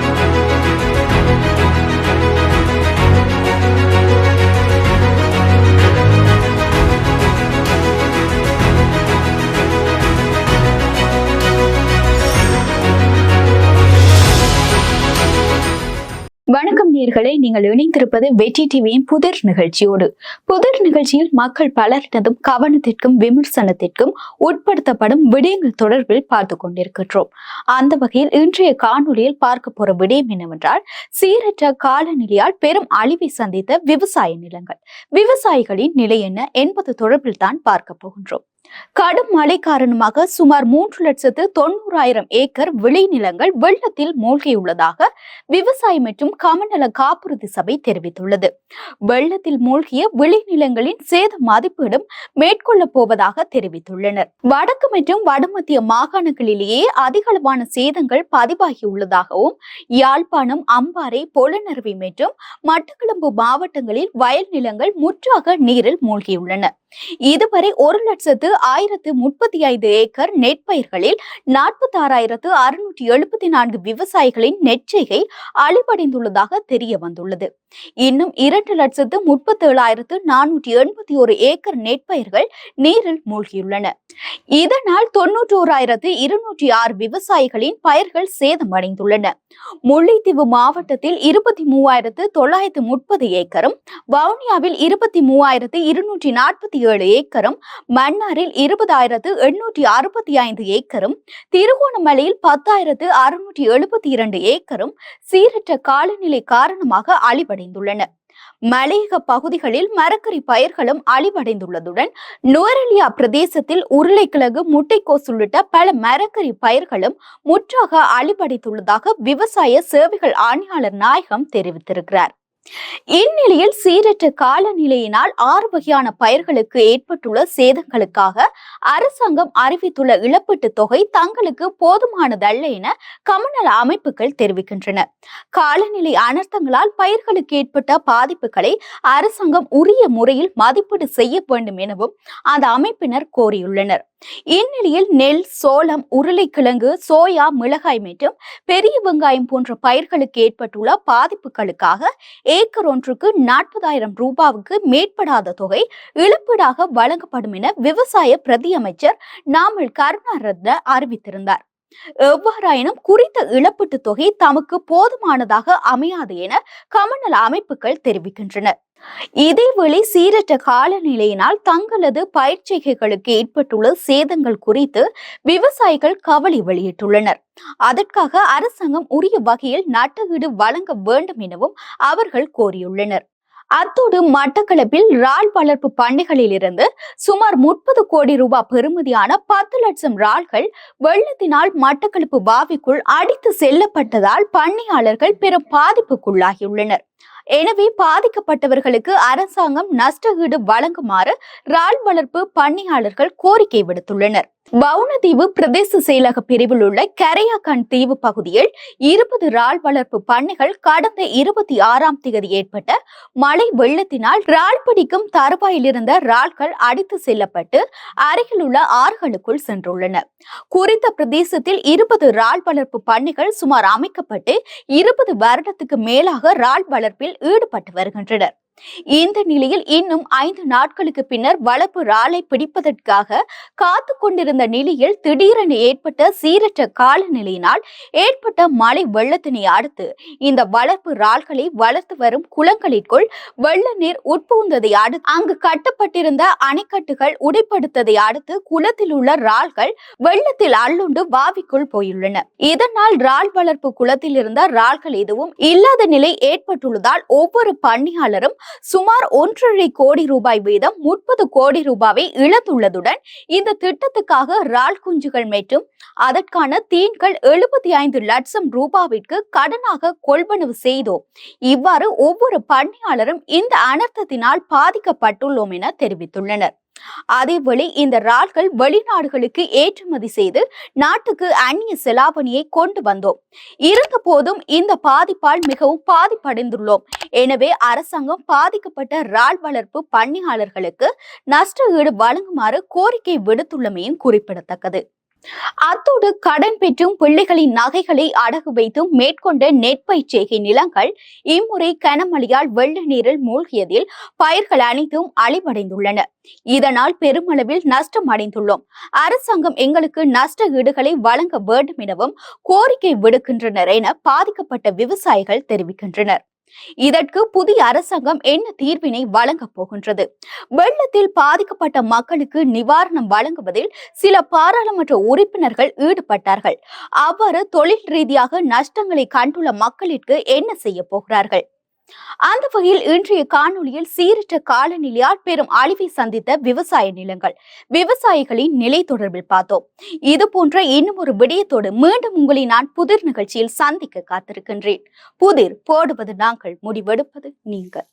Thank you. நேர்களை நீங்கள் இணைந்திருப்பது வெற்றி டிவியின் புதிர் நிகழ்ச்சியோடு. புதிர் நிகழ்ச்சியில் மக்கள் பலரிடதும் கவனத்திற்கும் விமர்சனத்திற்கும் உட்படுத்தப்படும் விடயங்கள் தொடர்பில் பார்த்து கொண்டிருக்கின்றோம். அந்த வகையில் இன்றைய காணொலியில் பார்க்க போற விடயம் என்னவென்றால் சீரற்ற காலநிலையால் பெரும் அழிவை சந்தித்த விவசாய நிலங்கள். விவசாயிகளின் நிலை என்ன என்பது தொடர்பில் தான் பார்க்க போகின்றோம். கடும் மழை காரணமாக சுமார் மூன்று லட்சத்து தொண்ணூறாயிரம் ஏக்கர் விளைநிலங்கள் வெள்ளத்தில் மூழ்கியுள்ளதாக விவசாயம் மற்றும் கமநல காப்புறுதி சபை தெரிவித்துள்ளது. வெள்ளத்தில் மூழ்கிய விளைநிலங்களின் சேத மதிப்பீடும் மேற்கொள்ள போவதாக தெரிவித்துள்ளனர். வடக்கு மற்றும் வடமத்திய மாகாணங்களிலேயே அதிகளவான சேதங்கள் பதிவாகியுள்ளதாகவும் யாழ்ப்பாணம் அம்பாறை பொலனருவி மற்றும் மட்டக்களம்பு மாவட்டங்களில் வயல் நிலங்கள் முற்றாக நீரில் மூழ்கியுள்ளன. இதுவரை ஒரு லட்சத்து ஆயிரத்து முப்பத்தி ஐந்து ஏக்கர் நெற்பயிர்களில் நாற்பத்தி ஆறாயிரத்து அறுநூற்றி எழுபத்தி நான்கு விவசாயிகளின் நெற்செய்கை அழிவடைந்துள்ளதாக தெரிய வந்துள்ளது. இன்னும் இரண்டு லட்சத்து முப்பத்தி ஏழாயிரத்து நானூற்றி எண்பத்தி ஒரு ஏக்கர் நெற்பயிர்கள் நீரில் மூழ்கியுள்ளன. இதனால் தொன்னூற்றோராயிரத்து இருநூற்றி ஆறு விவசாயிகளின் பயிர்கள் சேதமடைந்துள்ளன. முல்லைத்தீவு மாவட்டத்தில் இருபத்தி மூவாயிரத்து தொள்ளாயிரத்து முப்பது ஏக்கரும் வவுனியாவில் இருபத்தி மூவாயிரத்து இருநூற்றி நாற்பத்தி ஏழு ஏக்கரும் மன்னாரில் இருபதாயிரத்து எண்ணூற்றி அறுபத்தி ஐந்து ஏக்கரும் திருகோணமலையில் பத்தாயிரத்து அறுநூற்றி எழுபத்தி இரண்டு ஏக்கரும் சீரற்ற காலநிலை காரணமாக அழிவடைந்துள்ளன. மலையக பகுதிகளில் மரக்கறி பயிர்களும் அழிவடைந்துள்ளதுடன் நுவரெலியா பிரதேசத்தில் உருளைக்கிழங்கு முட்டைக்கோஸ் உள்ளிட்ட பல மரக்கறி பயிர்களும் முற்றாக அழிவடைந்துள்ளதாக விவசாய சேவைகள் ஆணையாளர் நாயகம் தெரிவித்திருக்கிறார். இந்நிலையில் சீரற்ற காலநிலையினால் ஆறு வகையான பயிர்களுக்கு ஏற்பட்டுள்ள சேதங்களுக்காக அரசாங்கம் அறிவித்துள்ள இழப்பீட்டு தொகை தங்களுக்கு போதுமானதல்ல என கமநல அமைப்புகள் தெரிவிக்கின்றன. காலநிலை அனர்த்தங்களால் பயிர்களுக்கு ஏற்பட்ட பாதிப்புகளை அரசாங்கம் உரிய முறையில் மதிப்பீடு செய்ய வேண்டும் எனவும் அந்த அமைப்பினர் கோரியுள்ளனர். இந்நிலையில் நெல் சோளம் உருளைக்கிழங்கு சோயா மிளகாய் மற்றும் பெரிய வெங்காயம் போன்ற பயிர்களுக்கு ஏற்பட்டுள்ள பாதிப்புகளுக்காக ஏக்கர் ஒன்றுக்கு நாற்பதாயிரம் ரூபாவுக்கு மேற்படாத தொகை இழப்பீடாக வழங்கப்படும் என விவசாய பிரதி அமைச்சர் நாமல் கருணாரத்ன அறிவித்திருந்தார். எவ்வாறாயினும் குறித்த இழப்பீட்டு தொகை தமக்கு போதுமானதாக அமையாது என கமநல அமைப்புகள் தெரிவிக்கின்றன. இதேவேளை சீரற்ற காலநிலையினால் தங்களது பயிற்சிகைகளுக்கு ஏற்பட்டுள்ள சேதங்கள் குறித்து விவசாயிகள் கவலை வெளியிட்டுள்ளனர். அதற்காக அரசாங்கம் உரிய வகையில் நட்டஈடு வழங்க வேண்டும் எனவும் அவர்கள் கோரியுள்ளனர். அத்தோடு மட்டக்களப்பில் இறால் வளர்ப்பு பண்ணைகளில் இருந்து சுமார் முப்பது கோடி ரூபாய் பெறுமதியான பத்து லட்சம் இறால்கள் வெள்ளத்தினால் மட்டக்களப்பு பாவிக்குள் அடித்து செல்லப்பட்டதால் பண்ணையாளர்கள் பெரும் பாதிப்புக்குள்ளாகியுள்ளனர். எனவே பாதிக்கப்பட்டவர்களுக்கு அரசாங்கம் நஷ்டஈடு வழங்குமாறு இறால் வளர்ப்பு பண்ணையாளர்கள் கோரிக்கை விடுத்துள்ளனர். வவுனதீவு பிரதேச செயலக பிரிவில் உள்ள கரையாக்கான் தீவு பகுதியில் இருபது இறால் வளர்ப்பு பண்ணைகள் கடந்த இருபத்தி ஆறாம் தேதி ஏற்பட்ட மழை வெள்ளத்தினால் இறால் பிடிக்கும் தருவாயிலிருந்த ரால்கள் இறால்கள் அடித்து செல்லப்பட்டு அருகில் உள்ள ஆறுகளுக்குள் சென்றுள்ளன. குறித்த பிரதேசத்தில் இருபது இறால் வளர்ப்பு பண்ணைகள் சுமார் அமைக்கப்பட்டு இருபது வருடத்துக்கு மேலாக இறால் வளர்ப்பில் ஈடுபட்டு வருகின்றனர். இந்த நிலையில் இன்னும் ஐந்து நாட்களுக்கு பின்னர் வளர்ப்பு இறாலை பிடிப்பதற்காக காத்து கொண்டிருந்த நிலையில் திடீரென ஏற்பட்ட சீரற்ற காலநிலையினால் ஏற்பட்ட மழை வெள்ளத்தினை அடுத்து இந்த வளர்ப்பு இறால்களை வளர்த்து வரும் குளங்களிற்குள் வெள்ள நீர் உட்புகுந்ததை அடுத்து அங்கு கட்டப்பட்டிருந்த அணைக்கட்டுகள் உடைப்படுத்ததை அடுத்து குளத்தில் உள்ள இறால்கள் வெள்ளத்தில் அள்ளுண்டு வாவிக்குள் போயுள்ளன. இதனால் இறால் வளர்ப்பு குளத்தில் இருந்த இறால்கள் எதுவும் இல்லாத நிலை ஏற்பட்டுள்ளதால் ஒவ்வொரு பணியாளரும் சுமார் ஒன்றரை கோடி ரூபாய் வீதம் முப்பது கோடி ரூபாவை இழந்துள்ளதுடன் இந்த திட்டத்துக்காக ரால் குஞ்சுகள் மற்றும் அதற்கான தீன்கள் எழுபத்தி ஐந்து லட்சம் ரூபாவிற்கு கடனாக கொள்வனவு செய்தோம். இவ்வாறு ஒவ்வொரு பணியாளரும் இந்த அனர்த்தத்தினால் பாதிக்கப்பட்டுள்ளோம் என தெரிவித்துள்ளனர். அதேவேளை இந்த இறால்கள் வெளிநாடுகளுக்கு ஏற்றுமதி செய்து நாட்டுக்கு அந்நிய செலாவணியை கொண்டு வந்தோம். இருந்த போதும் இந்த பாதிப்பால் மிகவும் பாதிப்படைந்துள்ளோம். எனவே அரசாங்கம் பாதிக்கப்பட்ட இறால் வளர்ப்பு பண்ணையாளர்களுக்கு நஷ்ட ஈடு வழங்குமாறு கோரிக்கை விடுத்துள்ளமையும் குறிப்பிடத்தக்கது. அத்தோடு கடன் பெற்றும் பிள்ளைகளின் நகைகளை அடகு வைத்தும் மேற்கொண்ட நெற்பயிற்சிகை நிலங்கள் இம்முறை கனமழையால் வெள்ள நீரில் மூழ்கியதில் பயிர்கள் அனைத்தும் அழிவடைந்துள்ளன. இதனால் பெருமளவில் நஷ்டம் அடைந்துள்ளோம். அரசாங்கம் எங்களுக்கு நஷ்ட ஈடுகளை வழங்க வேண்டும் எனவும் கோரிக்கை விடுக்கின்றனர் என பாதிக்கப்பட்ட விவசாயிகள் தெரிவிக்கின்றனர். இதற்கு புதிய அரசாங்கம் என்ன தீர்வினை வழங்கப் போகின்றது? வெள்ளத்தில் பாதிக்கப்பட்ட மக்களுக்கு நிவாரணம் வழங்குவதில் சில பாராளுமன்ற உறுப்பினர்கள் ஈடுபட்டார்கள். அவ்வாறு தொழில் ரீதியாக நஷ்டங்களை கண்டுள்ள மக்களிற்கு என்ன செய்ய போகிறார்கள்? அந்த வகையில் இன்றைய காணொளியில் சீரற்ற காலநிலையால் பெரும் அழிவை சந்தித்த விவசாய நிலங்கள் விவசாயிகளின் நிலை தொடர்பில் பார்த்தோம். இது போன்ற இன்னும் ஒரு விடயத்தோடு மீண்டும் உங்களை நான் புதிர் நிகழ்ச்சியில் சந்திக்க காத்திருக்கின்றேன். புதிர் போடுவது நாங்கள் முடிவெடுப்பது நீங்கள்.